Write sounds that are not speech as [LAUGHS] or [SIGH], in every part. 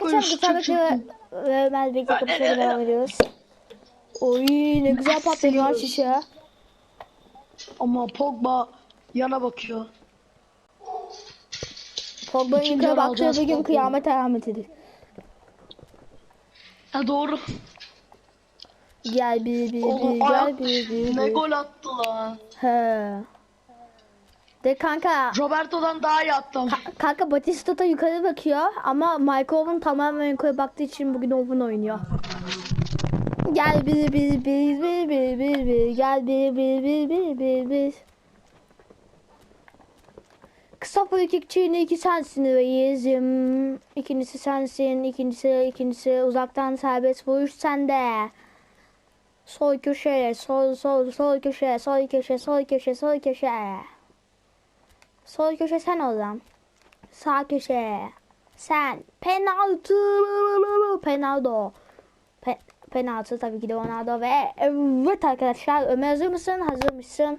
bakacağım. dakika çık. ve Ömer Bey'le kapışmaya devam [LAUGHS] ediyoruz. Oy ne güzel patladı lan şişe. Ama Pogba yana bakıyor. Pogba'nın İkinci yukarı baktığı alacağız bir gün kıyamet alametidir. Ha doğru. Gel bir bir Oğlum bir gel ayak bir bir ne bir. gol attı lan. He. De kanka Roberto'dan daha iyi attım. Ka- Kanka Batista yukarı bakıyor ama Mike Owen tamamen yukarı baktığı için bugün Owen oynuyor. Gel bir bir bir bir bir bir bir gel bir bir bir bir bir bir. Kısa frikikçiğin iki sensin reis. Hmm, İkincisi sensin. ikincisi ikincisi uzaktan serbest vuruş sende. Sol köşe, sol sol sol köşe, sol köşe, sol köşe, sol köşe. Sol köşe sen oğlum. Sağ köşe. Sen. Penaltı. Penaltı. Pe penaltı tabii ki de Ronaldo ve evet arkadaşlar Ömer hazır mısın? Hazır mısın?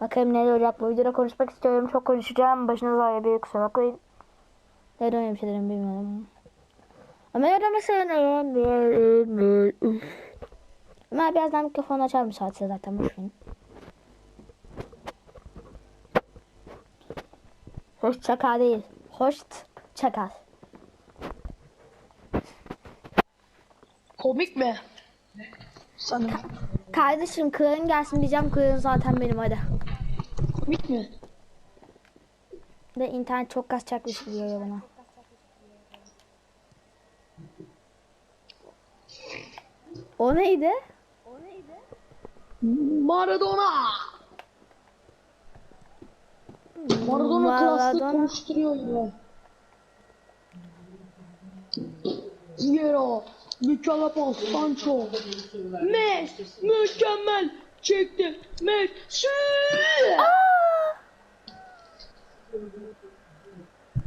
Bakalım neler olacak bu videoda konuşmak istiyorum. Çok konuşacağım. Başınız ağrıyor kusura bakmayın. Neden öyle bir şey bilmiyorum. Ömer öyle mesela Ömer birazdan mikrofonu açar müsaitse zaten boşverin. Hoş çakal değil. Hoş çakal. Komik mi? Sana. Kardeşim kralın gelsin diyeceğim. Kralın zaten benim hadi. Komik mi? De internet çok kasacakmış gibi geliyor bana. O neydi? Maradona. Maradona Maradona. konuşturuyor ya. Yero. Mükemmel pas. Sancho. Mes. Mükemmel. Çekti. Mes.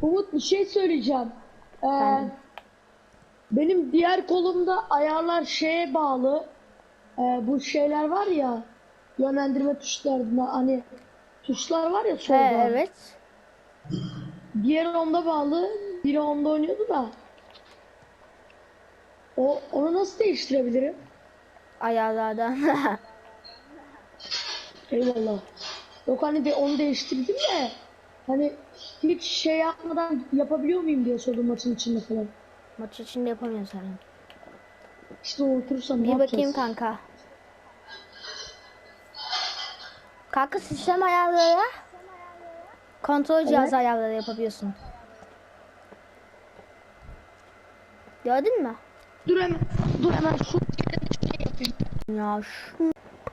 Umut bir şey söyleyeceğim. Ee, benim diğer kolumda ayarlar şeye bağlı. Ee, bu şeyler var ya yönlendirme tuşlarında hani tuşlar var ya solda. He, evet. Diğeri onda bağlı. Biri onda oynuyordu da. O onu nasıl değiştirebilirim? Ayarlardan. [LAUGHS] Eyvallah. Yok hani de onu değiştirdim de hani hiç şey yapmadan yapabiliyor muyum diye sordum maçın içinde falan. Maç içinde yapamıyorsun. İşte oturursam ne Bir bakayım kanka. Kanka sistem ayarları. Kontrol cihazı ayarları yapabiliyorsun. Gördün mü? Dur hemen. Dur hemen şu şey yapayım. Ya şu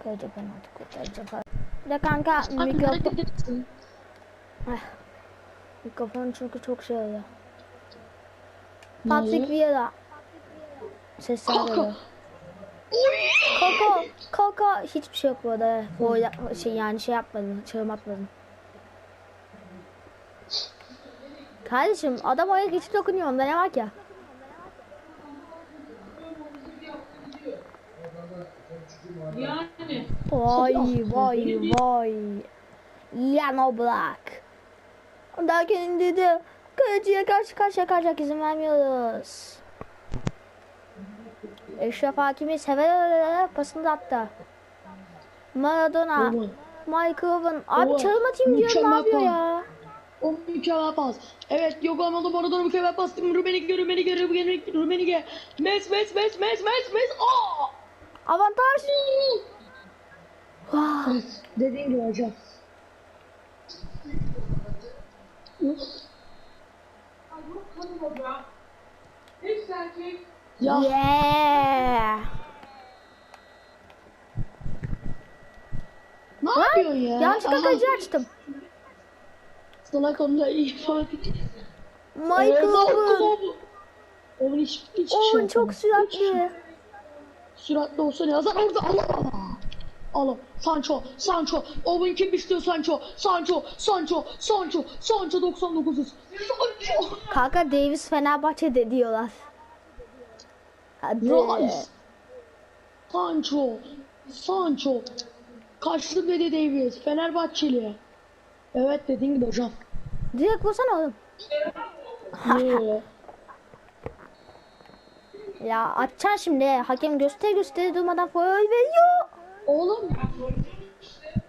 penaltı koca penaltı. Bir de kanka mikrofon, etsin. mikrofon çünkü çok şey oluyor. Patrick? Vieira. Sesler [LAUGHS] Kaka. Koko, Koko hiçbir şey yok bu arada. Bu şey yani şey yapmadım, çığım atmadım. Kardeşim adam oraya geçip dokunuyor onda ne var ki? Yani Vay vay vay. Yano Black. Derken dedi kaleciye karşı karşıya kalacak izin vermiyoruz. Eşref Hakimi sever pasını da attı. Maradona. Michael Owen. Abi çalım atayım diyorum ne yapıyor ya? O mükemmel pas. Evet Yogo Amalı Maradona mükemmel pas. Rumenige Rumenige Rumenige Rumenige. Mes Mes Mes Mes Mes Mes. Aa! Avantaj. Vah. Evet, dediğin gibi hocam. Hepsi erkek. Ya Yeah. ne yapıyorsun ya? Yanlışlıkla kaleci açtım. Salak onda iyi falan. Michael Owen. Owen hiç, hiç Owen şey çok yapamaz. süratli. Süratli olsa ne yazar orada Allah Allah. Allah Sancho Sancho Owen kim istiyor Sancho Sancho Sancho Sancho Sancho 99 Sancho Kanka Davis Fenerbahçe'de diyorlar. Rice Sancho Sancho Kaçlı dedi Davis Fenerbahçeli Evet dediğin gibi hocam Direkt vursana oğlum. [LAUGHS] Ya atacaksın şimdi. Hakem göster göster durmadan foul veriyor. Oğlum.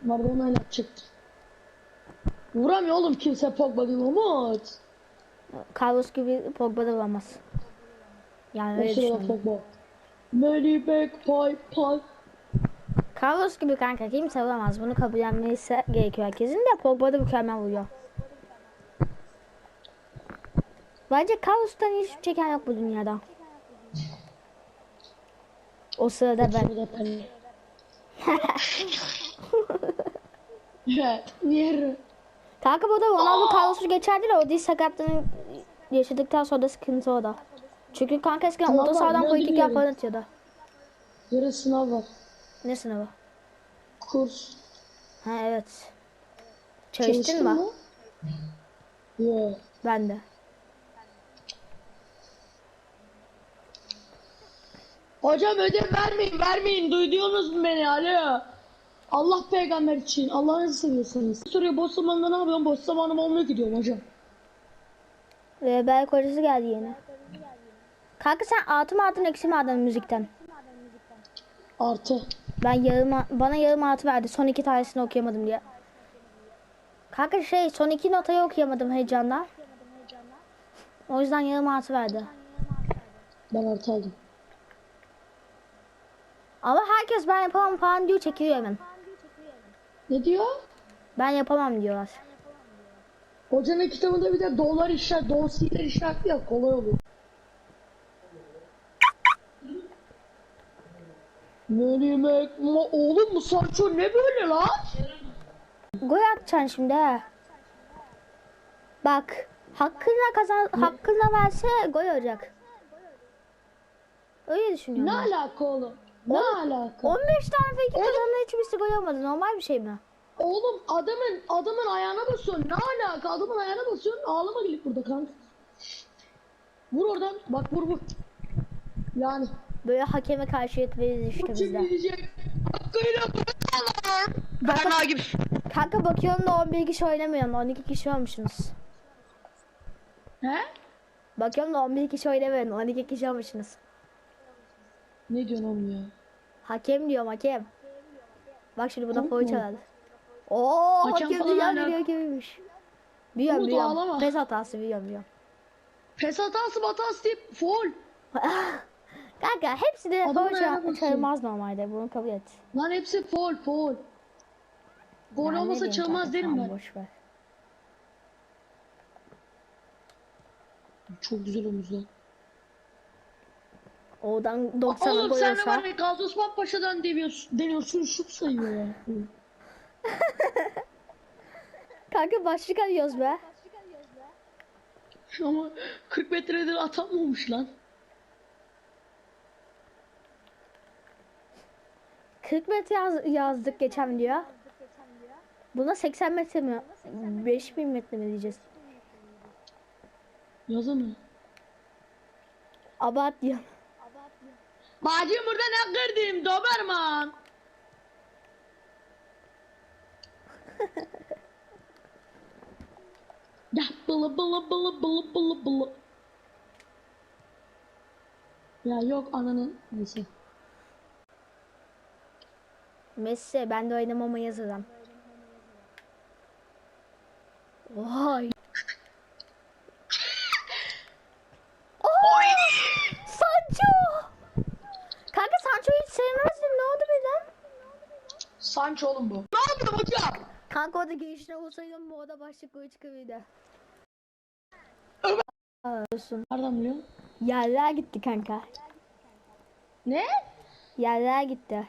Maradona ile çıktı. Vuramıyor oğlum kimse Pogba gibi Umut. Carlos gibi Pogba da vuramaz. Yani öyle düşünüyorum. Pogba. Melibek pay pay. Carlos gibi kanka kimse vuramaz. Bunu kabullenmesi gerekiyor herkesin de Pogba da mükemmel vuruyor. Bence Carlos'tan hiç çeken yok bu dünyada. O sırada ben. [LAUGHS] Niye? Kanka bu da Ronaldo Carlos'u geçerdi de o diz sakatlığını yaşadıktan sonra da sıkıntı o da. Çünkü kanka eskiden Tamam, orta sahadan politik yapan atıyordu. Yarın sınav var. Ne sınavı? Kurs. Ha evet. Çalıştın mı? Yok. Ben de. Hocam ödev vermeyin vermeyin duyuyorsunuz mu beni alo? Allah peygamber için Allah'ınızı seviyorsanız. Soruyor boş zamanında ne yapıyorum boş zamanım olmuyor ki diyorum hocam. Ve belki hocası geldi yine. Kanka sen artı mı aldın eksi mi aldın müzikten? Artı. Ben yarım, bana yarım artı verdi. Son iki tanesini okuyamadım diye. Kanka şey son iki notayı okuyamadım heyecanla. O yüzden yarım artı verdi. Ben artı aldım. Ama herkes ben yapamam falan diyor çekiliyor hemen. Ne diyor? Ben yapamam diyorlar. Hocanın kitabında bir de dolar işaret, dosyalar işaretli ya kolay olur. Melimek ma oğlum bu Sancho ne böyle lan? Gol atacaksın şimdi he. Bak hakkında kazan hakkında verse gol olacak. Öyle düşünüyorum. Ne ben. alaka oğlum? Ne alaka? 15 tane peki kazandı hiçbirisi gol olmadı. Normal bir şey mi? Oğlum adamın adamın ayağına basıyorsun. Ne alaka? Adamın ayağına basıyorsun. Ağlama gelip burada kanka. Vur oradan. Bak vur vur. Yani. Böyle hakeme karşıyet veririz işte Bu biz kim de. diyecek? Hakkıyla vuralım. Berna gibi. Kanka bakıyorum da 11 kişi oynamıyor. 12 kişi olmuşsunuz. He? Bakıyorum da 11 kişi oynamıyor. 12 kişi olmuşsunuz. Ne diyorsun oğlum ya? Hakem diyorum hakem. Bak şimdi buna mi? çalardı. Oo Hakem dünya biliyor kimiymiş. Biliyorum biliyorum. Pes hatası biliyorum biliyorum. Pes hatası batası deyip foul. [LAUGHS] Kanka hepsi de basıyor. çalmaz normalde. Bunu kabul et. Lan hepsi foul foul. Gol ne olmasa kanka, derim ben. Boş ver. Çok güzel omuz lan. Oradan 90'a Oğlum sen olsa. var ya Gazi Osman Paşa'dan demiyorsun, deniyorsun şut sayıyor ya. [LAUGHS] Kanka başlık alıyoruz be. Ama 40 metredir atamamış lan. 40 metre yaz- yazdık geçen diyor. Buna 80 metre mi? 5000 metre mi diyeceğiz? Yazana. Abart diyor. Bacım burada ne kırdım Doberman. [LAUGHS] ya bılı bılı bılı bılı bılı bılı. Ya yok ananın neyse. Messi ben de oynamama yazarım. Vay. Oy! Sancho! Kanka Sancho'yu hiç sevmezdim. Ne oldu birden? Sancho oğlum bu. Ne yaptın hocam? Kanka orada girişine olsaydım bu oda başlık gol çıkabilirdi. Aa, olsun. Nereden biliyorsun? Yerler gitti kanka. Ne? Yerler gitti.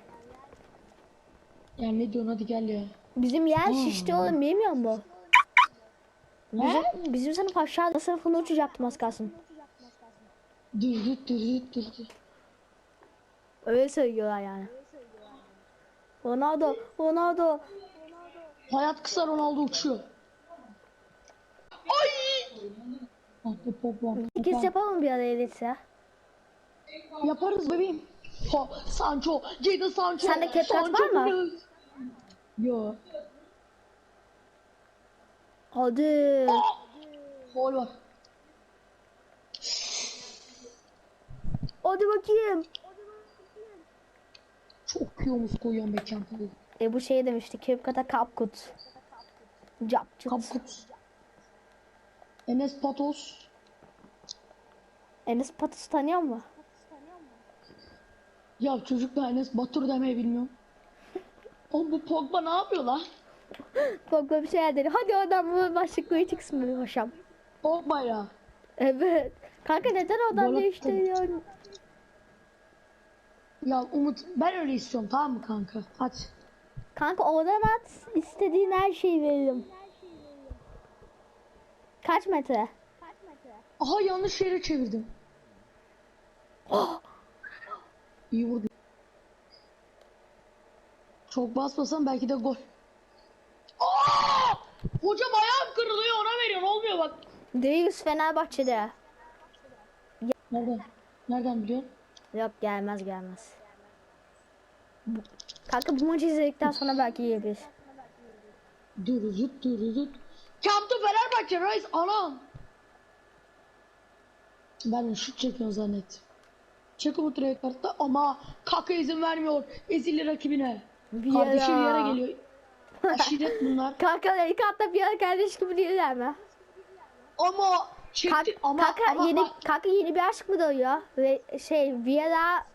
Ya ne diyorsun hadi gel ya. Bizim yer şişti oğlum bilmiyor musun? Ne? Bizim, bizim sınıf aşağıda sınıfını uçacaktım az kalsın. Dur dur dur dur dur. Öyle söylüyorlar yani. Ronaldo, Ronaldo. Hayat kısa Ronaldo uçuyor. Ay! Ah, İkisi hop. yapalım bir ara elitse. Yaparız bebeğim. Ha, Sancho, Jadon Sancho. Sende CapCut var mı? Yo. Hadi. Gol var. Hadi bakayım. Çok iyi omuz koyuyorum Kempel. E bu şey demişti. Kepkata Kapkut. Capcut. Kapkut. Enes Patos. Enes Patus tanıyor mu? Ya çocuk da Enes Batur demeyi bilmiyorum. Oğlum bu Pogba ne yapıyor lan? Pogba bir şey dedi. Hadi oradan bu başlıkları çıksın benim hoşam. Pogba ya. Evet. Kanka neden oradan Bana- değiştiriyorsun? Ya Umut ben öyle istiyorum tamam mı kanka? Hadi. Kanka oradan at. istediğin her şeyi veririm. Kaç metre? Aha yanlış yere çevirdim. İyi vurdu. Çok basmasam belki de gol. Aa! Hocam ayağım kırılıyor ona veriyorsun olmuyor bak. Değiliz Fenerbahçe'de. Nereden? Nereden biliyorsun? Yok gelmez gelmez. Bu- Kanka bu maçı izledikten sonra belki yiyebiliriz. Dürüzüt dürüzüt. Kamptı Fenerbahçe reis anam. Ben de şut çekiyor zannettim. Çek Umut Reykart'ta ama Kaka izin vermiyor ezili rakibine. Kardeşi bir yere geliyor. [LAUGHS] Aşiret bunlar. Kanka Reykat'ta bir ara kardeş gibi değiller mi? Ama çekti Kanka, ama, kanka ama yeni bak, kanka yeni bir aşk mı doğuyor? Ve şey Vieira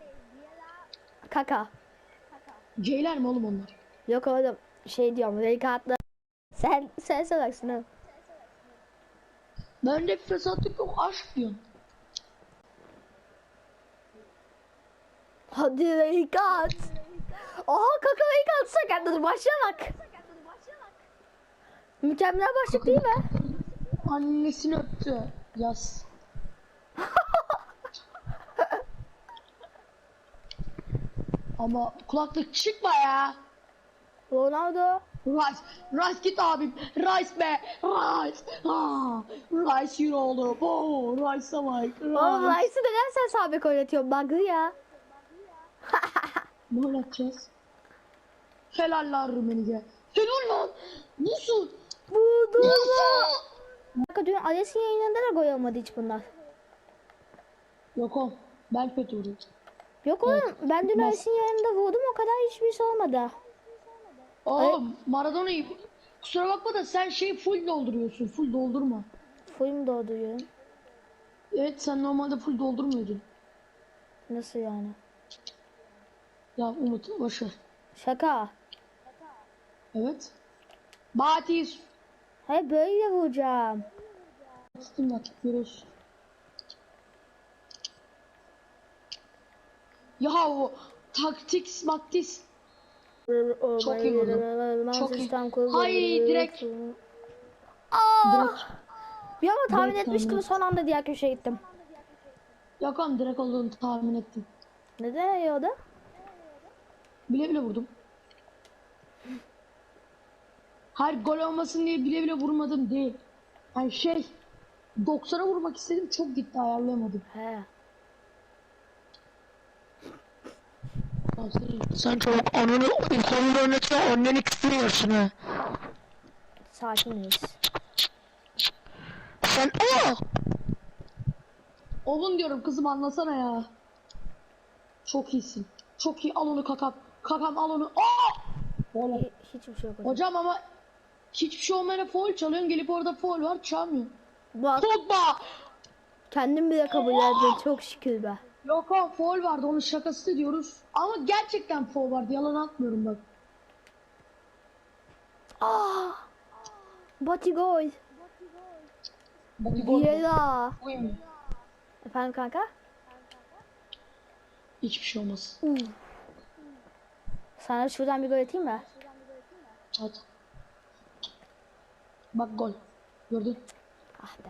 Kaka. Ceyler mi oğlum onlar? Yok oğlum şey diyorum Reykat'la sen sen salaksın ha. Ben de fesatlık yok aşk diyorum. Hadi Reykat. Oha Kaka Reykat sakatladı başla bak. Mükemmel başlık değil mi? Annesini öptü. Yaz. [LAUGHS] ama kulaklık çıkma ya. Ronaldo. Rice, Rice git abim. Rice be, Rice. Ha, Rice yürü oğlum. Oo, Rice'a bak. Oğlum Rice. Rice'ı neden sen sabek oynatıyorsun? Bug'ı ya. Ne yapacağız? Helaller Rumeni'ye. Helal lan. Nasıl? Buldum. Nasıl? Kanka dün Ales'in yayınında da gol olmadı hiç bunlar. Yok oğlum. Ben kötü vurdum. Yok oğlum ben dün. Ales'in yayınında vurdum o kadar hiçbir şey olmadı. Oğlum Maradona'yı kusura bakma da sen şey full dolduruyorsun. Full doldurma. Full doğduyor. Evet sen normalde full doldurmuyordun. Nasıl yani? Ya Umut boşver. Şaka. Evet. Batiz. Hayır böyle vuracağım. Tuttum bak görüyorsun. Ya o taktik maktis. Çok iyi vurdun. Çok iyi. Hayır, direkt. Aa! Direkt. Bir ama tahmin Direkt etmiştim tahmin. son anda diğer köşeye gittim. Yok oğlum direkt olduğunu tahmin ettim. Neden öyle oldu? Bile bile vurdum. Hayır gol olmasın diye bile bile vurmadım değil. Yani şey 90'a vurmak istedim çok gitti ayarlayamadım. He. Sen çok ananı yukarıda oynatıyor anneni küfür yiyorsun ha. Sakiniz. Sen aa! Oğlum diyorum kızım anlasana ya. Çok iyisin. Çok iyi al onu kakam. Kakam al onu. Aa! Oğlum. Hi- Hiçbir şey yok. hocam. Hocam ama hiçbir şey olmayana foul çalıyorsun gelip orada foul var çalmıyorsun. Bak Pogba! kendim bile kabul ettim çok şükür be. Yok o foul vardı onun şakası diyoruz. Ama gerçekten foul vardı yalan atmıyorum bak. Aa! Bati gol. Bir gol. Buyum. Efendim kanka? Hiçbir şey olmaz. Uf. Sana şuradan bir gol atayım mı? Hadi. Bak gol. Gördün. Ah be.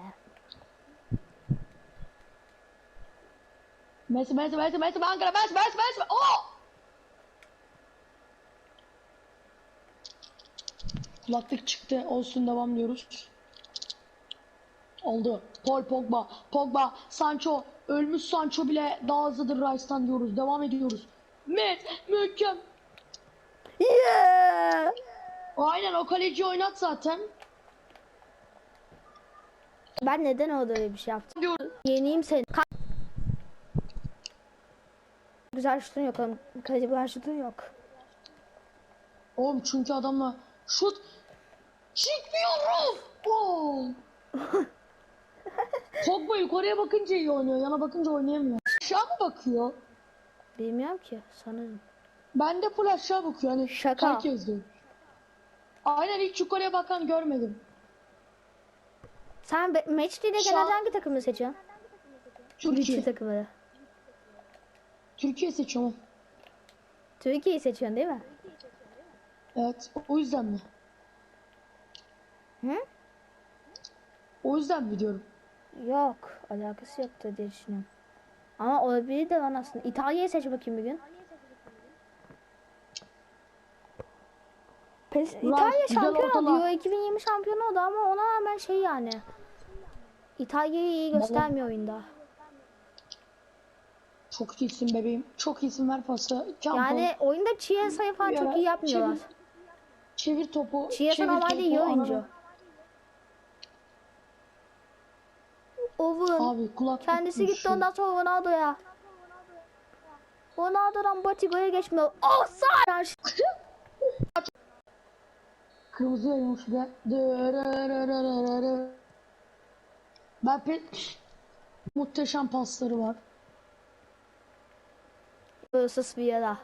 Messi, Messi, Messi, Messi, Ankara, Messi, Messi, Messi. Oh! Kulaklık çıktı. Olsun devam diyoruz. Oldu. Paul Pogba, Pogba, Sancho. Ölmüş Sancho bile daha hızlıdır Rice'tan diyoruz. Devam ediyoruz. Met, mükemmel. Yeah! Aynen o kaleci oynat zaten. Ben neden orada öyle bir şey yaptım? Yeneyim seni. Ka- güzel şutun yok oğlum. Kaleci güzel şutun yok. Oğlum çünkü adamla şut çıkmıyorum. [LAUGHS] Gol. Pogba yukarıya bakınca iyi oynuyor. Yana bakınca oynayamıyor. Aşağı mı bakıyor? Bilmiyorum ki sanırım. Ben de full aşağı bakıyor. Hani Şaka. Herkes de. Aynen hiç yukarıya bakan görmedim. Sen Day'de Şu genelde an- hangi takımı seçiyorsun? Türkiye. Güçlü takımları. Türkiye seçiyorum. Türkiye'yi seçiyorsun değil mi? Evet. O yüzden mi? Hı? O yüzden mi diyorum? Yok. Alakası yoktur diye düşünüyorum. Ama olabilir de lan aslında. İtalya'yı seç bakayım bir gün. Pes, İtalya şampiyon. Euro 2020 şampiyonu oldu ama ona rağmen şey yani. İtalya'yı iyi göstermiyor oyunda. Çok iyisin bebeğim. Çok iyisin ver pası. Campbell. Yani oyunda Chiesa'yı falan çok iyi yapmıyorlar. Çevir, çevir topu. Chiesa çevir normalde topu, iyi oyuncu. ananı- Owen. Abi kulak Kendisi tutmuş gitti ya. ondan sonra Ronaldo'ya. Ronaldo'dan Batigo'ya geçmiyor. Offside! [LAUGHS] Kırmızı. Dırırırırırırı. Ben pek muhteşem pasları var. Versus Vieira.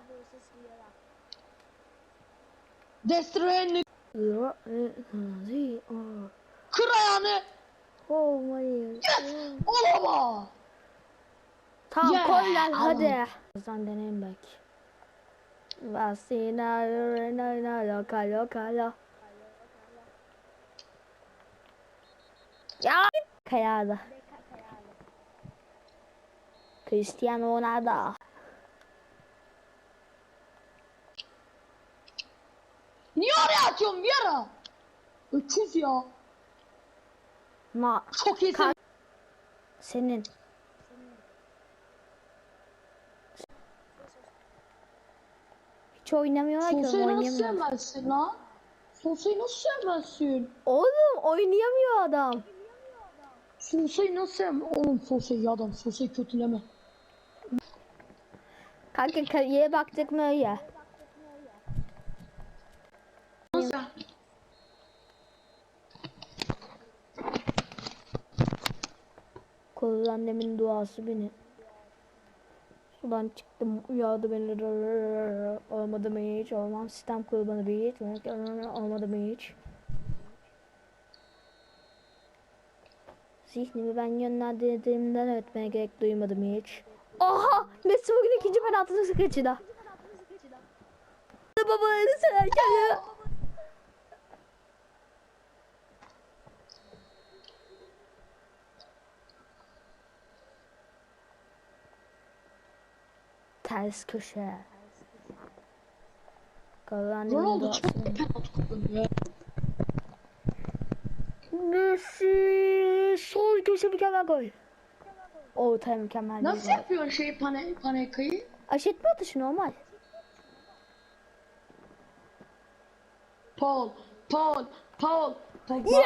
Destroyeni Oh kır ayağını. my Olama. Tamam Yeah, koy lan hadi. Birazdan deneyim belki. Vasina Rena loka loka Ya kayada. Cristiano Ronaldo. Niye oraya atıyorsun bir ara? Öküz ya. Ma Çok iyisin. Ka- senin. Hiç oynamıyorlar ki Sosa'yı nasıl oynayamıyor. sevmezsin lan? Sosa'yı nasıl sevmezsin? Oğlum oynayamıyor adam. Sosa'yı nasıl sevmezsin? Oğlum Sosa'yı adam. Sosa'yı kötüleme. Kanka kariyere baktık mı öyle? Nasıl? Annemin duası beni. Sudan çıktım uyardı beni. Olmadı mı hiç? Olmam sistem kurbanı bir hiç. Olmadı mı hiç? Zihnimi ben yönlendirdiğimden öğretmeye gerek duymadım hiç. Aha! Messi bugün ikinci penaltısını kaçırdı. Baba severken ya. Ters köşe. Kalan Ronaldo çok penaltı kullanıyor. Messi köşe mükemmel gol. Orta mükemmel Nasıl gol. yapıyorsun şey pane, panekayı? Aşırtma atışı normal. Paul, Paul, Paul, Pogba.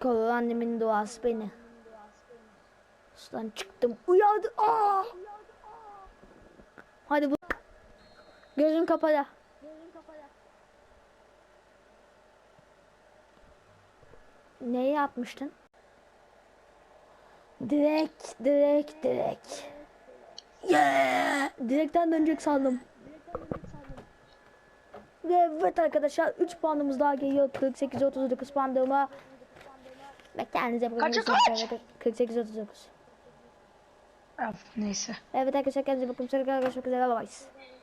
Kol annemin duası beni. Sudan çıktım uyandı. Aa! Hadi bu. Gözün kapalı. Neyi yapmıştın? Direkt, direkt, direkt. Yeah! Direkten dönecek sandım. Ve evet arkadaşlar 3 puanımız daha geliyor. 48-39 puanlığıma. Ve kendinize bakın. Kaça kaç? 48-39. Neyse. Evet arkadaşlar kendinize bakın. Görüşmek üzere. Bye bye.